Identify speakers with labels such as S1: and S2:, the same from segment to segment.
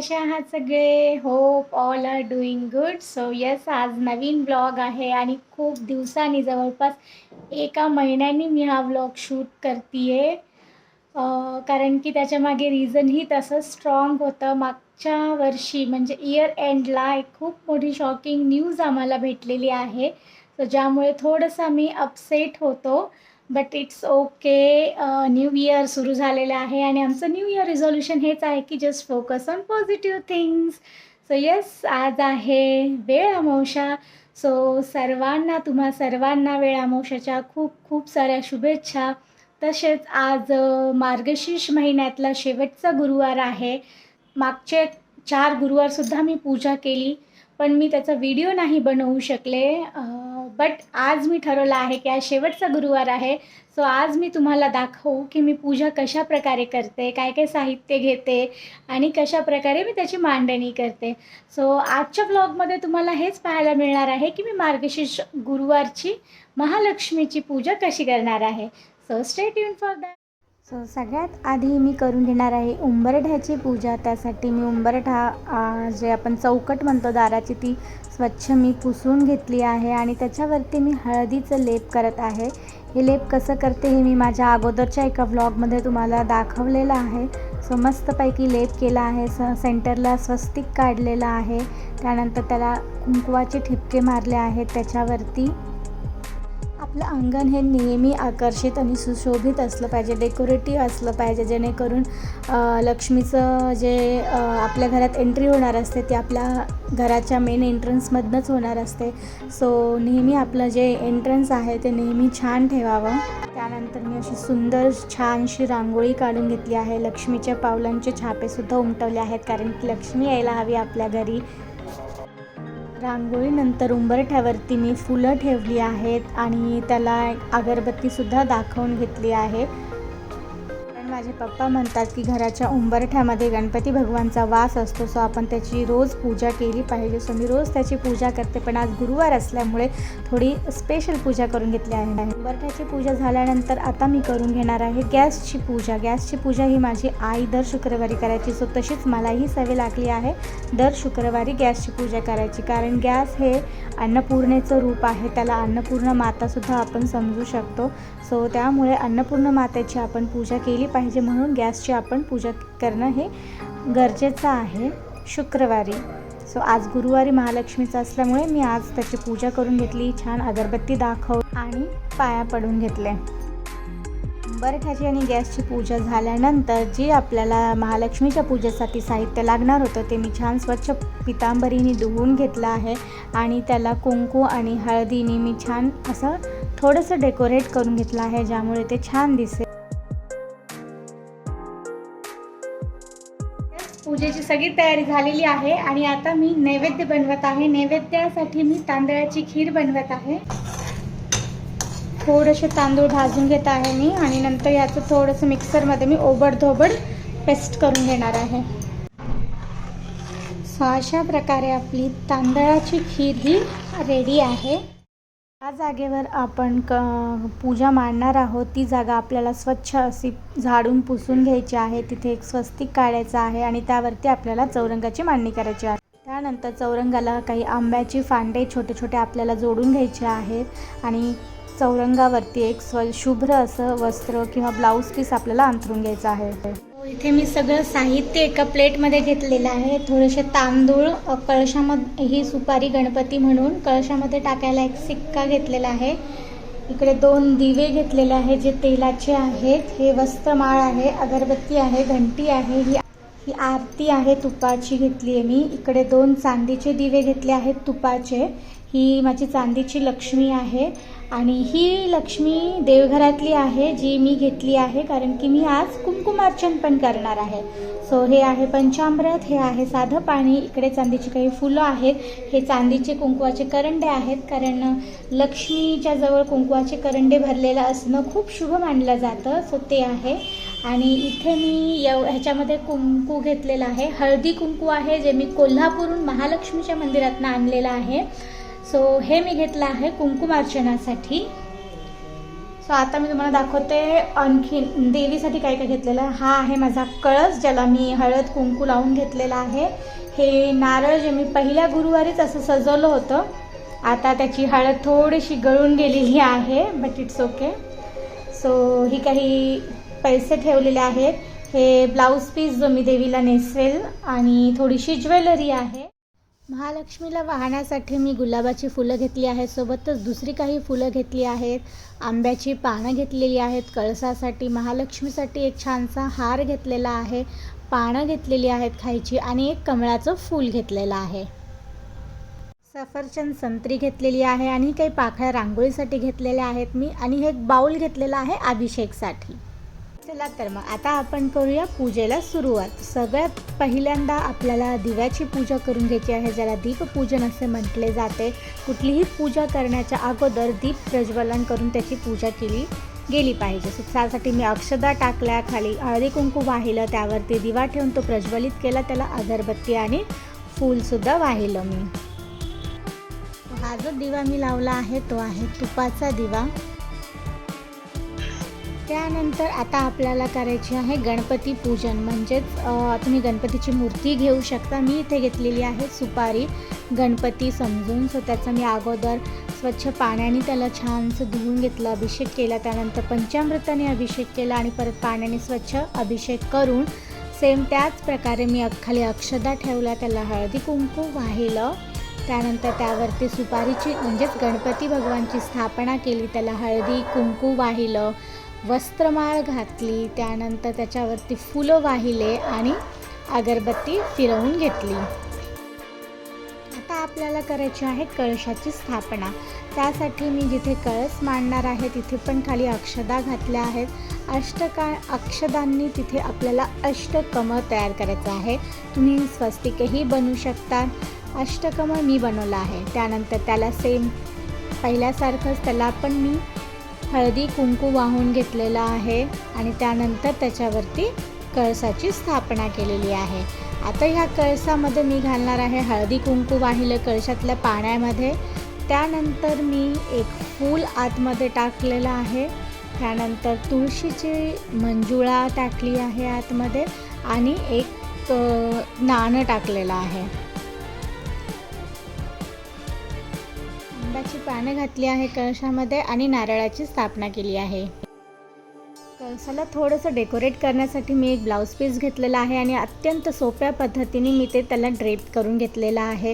S1: कसे आहात सगळे? Hope all are doing good so yes आज नवीन ब्लॉग आहे आणि खूप दिवसांनी जवळपास एका महिन्यानी मी हा ब्लॉग शूट करते कारण की त्याच्यामागे रिझनही तसं स्ट्रॉंग होतं. मागच्या वर्षी म्हणजे इयर एंडला एक खूप मोठी शॉकिंग न्यूज आम्हाला भेटलेली आहे. सो ज्यामुळे थोडंसं मी अपसेट होतो. But it's okay new year सुरू झालेलं आहे आणि आमचं न्यू इयर रिझॉल्युशन हेच आहे की just focus on positive things so yes आज आहे वेळ अमावशा सो सर्वांना तुम्हा सर्वांना वेळ अमावशाच्या खूप खूप साऱ्या शुभेच्छा. तसेच आज मार्गशीर्ष महिन्यातला शेवटचा गुरुवार आहे. मागचे चार गुरुवारसुद्धा मी पूजा केली. पण मी त्याचा व्हिडिओ नाही बनवू शकले. बट आज मी ठरवलं आहे की आज शेवटचा गुरुवार आहे. सो आज मी तुम्हाला दाखवू की मी पूजा कशा प्रकारे करते काय काय साहित्य घेते आणि कशा प्रकारे मी त्याची मांडणी करते. सो आजच्या ब्लॉगमध्ये तुम्हाला हेच पाहायला मिळणार आहे की मी मार्गशीर्ष गुरुवारची महालक्ष्मीची पूजा कशी करणार आहे. So stay tuned for that so सगळ्यात आधी मी करून घेणार आहे उंबरठ्याची पूजा. त्यासाठी मी उंबरठा जे आपण चौकट म्हणतो दाराची ती स्वच्छ मी पुसून घेतली आहे आणि त्याच्यावरती मी हळदीचं लेप करत आहे. हे लेप कसं करते हे मी माझ्या अगोदरच्या एका व्लॉगमध्ये तुम्हाला दाखवलेलं आहे. सो मस्तपैकी लेप केला आहे. स सेंटरला स्वस्तिक काढलेलं आहे. त्यानंतर त्याला कुंकवाचे ठिपके मारले आहेत. त्याच्यावरती आपलं अंगण हे नेहमी आकर्षित आणि सुशोभित असलं पाहिजे. डेकोरेटिव्ह असलं पाहिजे जेणेकरून लक्ष्मीचं जे आपल्या घरात एंट्री होणार असते ती आपल्या घराच्या मेन एंट्रन्समधनंच होणार असते. सो नेहमी आपलं जे एंट्रन्स आहे ते नेहमी छान ठेवावं. त्यानंतर मी अशी सुंदर छानशी रांगोळी काढून घेतली आहे. लक्ष्मीच्या पावलांचे छापेसुद्धा उमटवले आहेत कारण की लक्ष्मी यायला हवी आपल्या घरी. रांगोळीनंतर उंबरठ्यावरती मी फुलं ठेवली आहेत आणि त्याला एक अगरबत्तीसुद्धा दाखवून घेतली आहे. कारण माझे पप्पा म्हणतात की घराच्या उंबरठ्यामध्ये गणपती भगवानचा वास असतो सो आपण त्याची रोज पूजा केली पाहिजे. सो मी रोज त्याची पूजा करते पण आज गुरुवार असल्यामुळे थोडी स्पेशल पूजा करून घेतली आहे. अंबरठ्याची पूजा झाल्यानंतर आता मी करून घेणार आहे गॅसची पूजा. गॅसची पूजा ही माझी आई दर शुक्रवारी करायची सो तशीच मलाही सवय लागली आहे दर शुक्रवारी गॅसची पूजा करायची. कारण गॅस हे अन्नपूर्णेचं रूप आहे त्याला अन्नपूर्ण मातासुद्धा आपण समजू शकतो. सो त्यामुळे अन्नपूर्ण मातेची आपण पूजा केली पाहिजे म्हणून गॅसची आपण पूजा करणं हे गरजेचं आहे शुक्रवारी. सो आज गुरुवारी महालक्ष्मीचं असल्यामुळे मी आज त्याची पूजा करून घेतली. छान अगरबत्ती दाखव आणि पाया पडून घेतले. बरखाची आणि गॅसची पूजा झाल्यानंतर जी आपल्याला महालक्ष्मीच्या पूजेसाठी साहित्य लागणार होतं ते मी छान स्वच्छ पितांबरीने धुवून घेतलं आहे आणि त्याला कुंकू आणि हळदीने मी छान असं थोडंसं डेकोरेट करून घेतलं आहे ज्यामुळे ते छान दिसेल. पूजेची सगळी तयारी झालेली आहे आणि आता मी नैवेद्य बनवत आहे. नैवेद्यासाठी मी तांदळाची खीर बनवत आहे. थोडेसे तांदूळ भाजून घेत आहे मी आणि नंतर याचं थोडंसं मिक्सरमध्ये मी ओबडधोबड पेस्ट करून घेणार आहे. सो अशा प्रकारे आपली तांदळाची खीर ही रेडी आहे. या जागेवर आपण क पूजा मांडणार आहोत. ती जागा आपल्याला स्वच्छ अशी झाडून पुसून घ्यायची आहे. तिथे एक स्वस्तिक काढायचं आहे आणि त्यावरती आपल्याला चौरंगाची मांडणी करायची आहे. त्यानंतर चौरंगाला काही आंब्याची फांडे छोटे छोटे आपल्याला जोडून घ्यायचे आहेत आणि चौरंगावरती एक स्व शुभ्र असं वस्त्र किंवा ब्लाऊज पीस आपल्याला अंथरून घ्यायचं आहे. हो, इथे मी सगळं साहित्य एका प्लेटमध्ये घेतलेलं आहे. थोडेसे तांदूळ कळशामध्ये ही सुपारी गणपती म्हणून कळशामध्ये टाकायला एक सिक्का घेतलेला आहे. इकडे दोन दिवे घेतलेले आहे जे तेलाचे आहेत. हे वस्त्रमाळ आहे अगरबत्ती आहे घंटी आहे ही ही आरती आहे तुपाची घेतली आहे मी. इकडे दोन चांदीचे दिवे घेतले आहेत तुपाचे. ही माझी चांदीची लक्ष्मी आहे. आणि ही लक्ष्मी देवघरातली आहे जी मी घेतली आहे कारण की मी आज कुंकुमार्चन पण करणार आहे. सो हे आहे पंचामृत हे आहे साधं पाणी इकडे चांदीची काही फुलं आहेत. हे चांदीचे कुंकवाचे करंडे आहेत कारण लक्ष्मीच्या जवळ कुंकवाचे करंडे भरलेलं असणं खूप शुभ मानलं जातं सो ते आहे. आणि इथे मी यव ह्याच्यामध्ये कुंकू घेतलेलं आहे. हळदी कुंकू आहे जे मी कोल्हापूरहून महालक्ष्मीच्या मंदिरातनं आणलेलं आहे. सो हे मी घेतलं आहे कुंकुमार्चनासाठी सो सो आता मी तुम्हाला दाखवते आणखीन देवीसाठी काय काय घेतलेलं आहे. हा आहे माझा कळस ज्याला मी हळद कुंकू लावून घेतलेला आहे. हे नारळ जे मी पहिल्या गुरुवारीच असं सजवलं होतं आता त्याची हळद थोडीशी गळून गेलेली आहे बट इट्स ओके सो ही काही पैसे ठेवलेले आहेत. हे ब्लाऊज पीस जो मी देवीला नेसवेल आणि थोडीशी ज्वेलरी आहे. महालक्ष्मीला वाहण्यासाठी मी गुलाबाची फुलं घेतली आहेत. सोबतच दुसरी काही फुलं घेतली आहेत. आंब्याची पानं घेतलेली आहेत. कळसासाठी महालक्ष्मीसाठी एक छानसा हार घेतलेला आहे. पानं घेतलेली आहेत खायची आणि एक कमळाचं फूल घेतलेलं आहे. सफरचंद संत्री घेतलेली आहे आणि काही पाखळ्या रांगोळीसाठी घेतलेल्या आहेत मी आणि हे एक बाऊल घेतलेला आहे अभिषेकसाठी. चला तर मग आता आपण करूया पूजेला सुरुवात. सगळ्यात पहिल्यांदा आपल्याला दिव्याची पूजा करून घ्यायची आहे. ज्याला दीपपूजन असे म्हटले जाते. कुठलीही पूजा करण्याच्या अगोदर दीप प्रज्वलन करून त्याची पूजा केली गेली पाहिजे. त्यासाठी मी अक्षदा टाकल्या. खाली हळदी कुंकू वाहिलं. त्यावरती दिवा ठेवून तो प्रज्वलित केला. त्याला अगरबत्ती आणि फूलसुद्धा वाहिलं मी. हा जो दिवा मी लावला आहे तो आहे तुपाचा दिवा. त्यानंतर आता आपल्याला करायची आहे गणपती पूजन. म्हणजेच तुम्ही गणपतीची मूर्ती घेऊ शकता. मी इथे घेतलेली आहे सुपारी. गणपती समजून सो त्याचं मी अगोदर स्वच्छ पाण्याने त्याला छानसं धुवून घेतलं अभिषेक केला. त्यानंतर पंचामृताने अभिषेक केला आणि परत पाण्याने स्वच्छ अभिषेक करून सेम त्याच प्रकारे मी खाली अक्षदा ठेवला त्याला हळदी कुंकू वाहिलं. त्यानंतर त्यावरती सुपारीची म्हणजेच गणपती भगवानची स्थापना केली. त्याला हळदी कुंकू वाहिलं. वस्त्रमाळ घातली त्यानंतर त्याच्यावरती फुलं वाहिले आणि अगरबत्ती फिरवून घेतली. आता आपल्याला करायची आहे कळशाची स्थापना. त्यासाठी मी जिथे कळस मांडणार आहे तिथे पण खाली अक्षदा घातल्या आहेत. अष्टका अक्षदांनी तिथे आपल्याला अष्टकमळ तयार करायचं आहे. तुम्ही स्वस्तिकही बनवू शकता. अष्टकमळ मी बनवलं आहे. त्यानंतर त्याला सेम पहिल्यासारखंच त्याला पण मी हळदी कुंकू वाहून घेतलेला आहे आणि त्यानंतर त्याच्यावरती कळसाची स्थापना केलेली आहे. आता ह्या कळसामध्ये मी घालणार आहे हळदी कुंकू वाहिलं कळशातल्या पाण्यामध्ये. त्यानंतर मी एक फूल आतमध्ये टाकलेलं आहे. त्यानंतर तुळशीची मंजुळा टाकली आहे आतमध्ये आणि एक नाणं टाकलेलं आहे. आंब्याची पानं घातली आहे कळशामध्ये आणि नारळाची स्थापना केली आहे. कळसाला थोडंसं डेकोरेट करण्यासाठी मी एक ब्लाऊज पीस घेतलेला आहे आणि अत्यंत सोप्या पद्धतीने मी ते त्याला ड्रेप करून घेतलेलं आहे.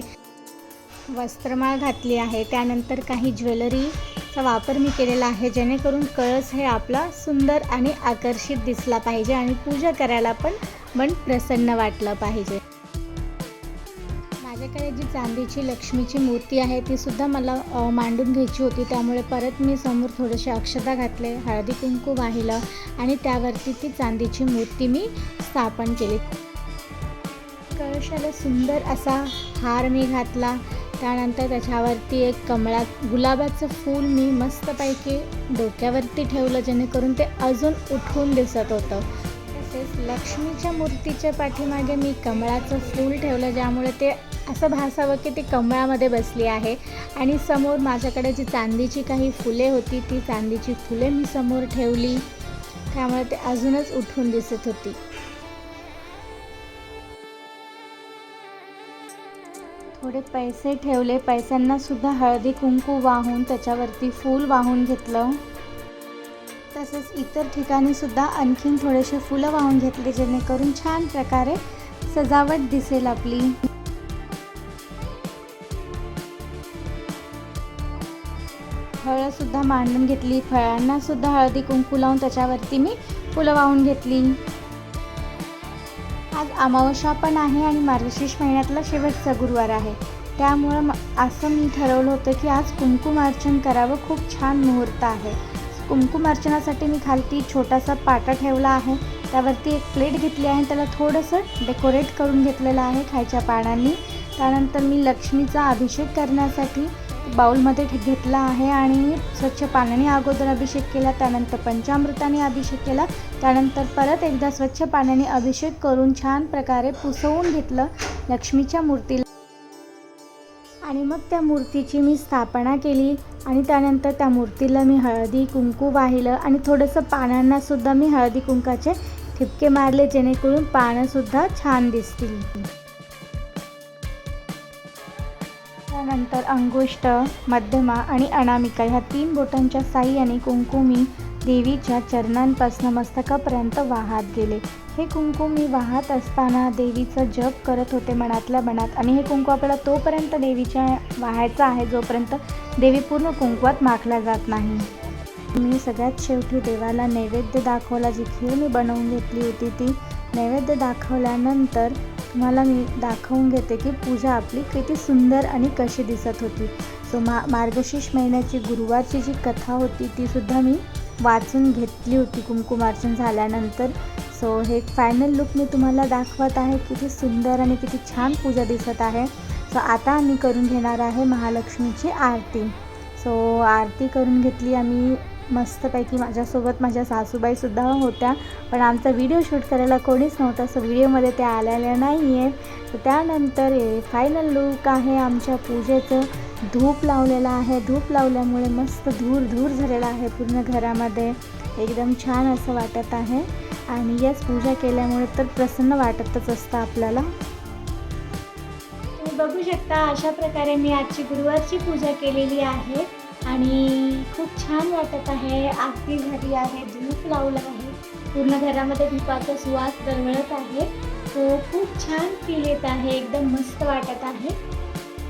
S1: वस्त्रमाळ घातली आहे त्यानंतर काही ज्वेलरीचा वापर मी केलेला आहे जेणेकरून कळस हे आपला सुंदर आणि आकर्षित दिसला पाहिजे आणि पूजा करायला पण मन प्रसन्न वाटलं पाहिजे. माझ्याकडे जी चांदीची लक्ष्मीची मूर्ती आहे ती सुद्धा मला मांडून घ्यायची होती. त्यामुळे परत मी समोर थोडेसे अक्षता घातले हळदी कुंकू वाहिलं आणि त्यावरती ती चांदीची मूर्ती मी स्थापन केली. कळशाला सुंदर असा हार मी घातला. त्यानंतर त्याच्यावरती एक कमळा गुलाबाचं फूल मी मस्तपैकी डोक्यावरती ठेवलं जेणेकरून ते अजून उठून दिसत होतं. तसेच लक्ष्मीच्या मूर्तीच्या पाठीमागे मी कमळाचं फूल ठेवलं ज्यामुळे ते असं भासावं की ती कमळामध्ये बसली आहे. आणि समोर माझ्याकडे जी चांदीची काही फुले होती ती चांदीची फुले मी समोर ठेवली. त्यामुळे ते अजूनच उठून दिसत होती. थोडे पैसे ठेवले. पैशांना सुद्धा हळदी कुंकू वाहून त्याच्यावरती फूल वाहून घेतलं. तसेच इतर ठिकाणी सुद्धा आणखीन थोडेसे फुलं वाहून घेतले जेणेकरून छान प्रकारे सजावट दिसेल आपली. फळंसुद्धा मांडून घेतली. फळांनासुद्धा हळदी कुंकू लावून त्याच्यावरती मी फुलं वाहून घेतली. आज अमावस्या पण आहे आणि मार्गशीर्ष महिन्यातला शेवटचा गुरुवार आहे. त्यामुळं असं मी ठरवलं होतं की आज कुंकुमार्चन करावं. खूप छान मुहूर्त आहे. कुंकुमार्चनासाठी मी खालती छोटासा पाटा ठेवला आहे. त्यावरती एक प्लेट घेतली आहे त्याला थोडंसं डेकोरेट करून घेतलेलं आहे खायच्या पानांनी. त्यानंतर मी लक्ष्मीचा अभिषेक करण्यासाठी बाऊलमध्ये घेतला आहे आणि स्वच्छ पाण्याने अगोदर अभिषेक केला त्यानंतर पंचामृताने अभिषेक केला त्यानंतर परत एकदा स्वच्छ पाण्याने अभिषेक करून छान प्रकारे पुसवून घेतलं लक्ष्मीच्या मूर्तीला. आणि मग त्या मूर्तीची मी स्थापना केली आणि त्यानंतर त्या मूर्तीला मी हळदी कुंकू वाहिलं आणि थोडंसं पानांनासुद्धा मी हळदी कुंकाचे ठिपके मारले जेणेकरून पानंसुद्धा छान दिसतील. त्यानंतर अंगुष्ट मध्यमा आणि अनामिका ह्या तीन बोटांच्या साह्याने कुंकू मी देवीच्या चरणांपासून मस्तकापर्यंत वाहत गेले. हे कुंकू मी वाहत असताना देवीचं जप करत होते मनातल्या मनात आणि हे कुंकू आपल्याला तोपर्यंत देवीच्या वाहायचं आहे जोपर्यंत देवी पूर्ण कुंकवात माखल्या जात नाही. मी सगळ्यात शेवटी देवाला नैवेद्य दाखवला जी खीर मी बनवून घेतली होती ती नैवेद्य दाखवल्यानंतर तुम्हाला मी दाखवून घेते की पूजा आपली किती सुंदर आणि कशी दिसत होती. सो मा मार्गशीर्ष महिन्याची गुरुवारची जी कथा होती ती सुद्धा मी वाचून घेतली होती कुंकुमार्चन झाल्यानंतर. सो हे फायनल लुक मी तुम्हाला दाखवत आहे किती सुंदर आणि किती छान पूजा दिसत आहे. सो आता आम्ही करून घेणार आहे महालक्ष्मीची आरती. सो आरती करून घेतली आम्ही मस्तपैकी माझ्यासोबत माझ्या सासूबाईसुद्धा होत्या. पण आमचा व्हिडिओ शूट करायला कोणीच नव्हतं सो व्हिडिओमध्ये त्या आलेल्या नाही आहेत तर त्यानंतर हे फायनल लुक आहे आमच्या पूजेचं. धूप लावलेलं आहे. धूप लावल्यामुळे मस्त धूर धूर झालेला आहे पूर्ण घरामध्ये. एकदम छान असं वाटत आहे. आणि यस पूजा केल्यामुळे तर प्रसन्न वाटतच असतं आपल्याला. तुम्ही बघू शकता अशा प्रकारे मी आजची गुरुवारची पूजा केलेली आहे. आणि खूप छान वाटत आहे. आरती झाली आहे धूप लावलं आहे. पूर्ण घरामध्ये धुपाचा सुवास दरवळत आहे. सो खूप छान फील येत आहे एकदम मस्त वाटत आहे.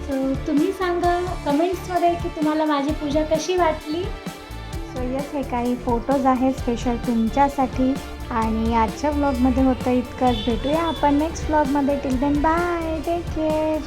S1: सो तुम्ही सांगा कमेंट्समध्ये की तुम्हाला माझी पूजा कशी वाटली? सो यस हे काही फोटोज आहेत स्पेशल तुमच्यासाठी. आणि आजच्या ब्लॉगमध्ये होतं इतकंच. भेटूया आपण नेक्स्ट ब्लॉगमध्ये till then bye take care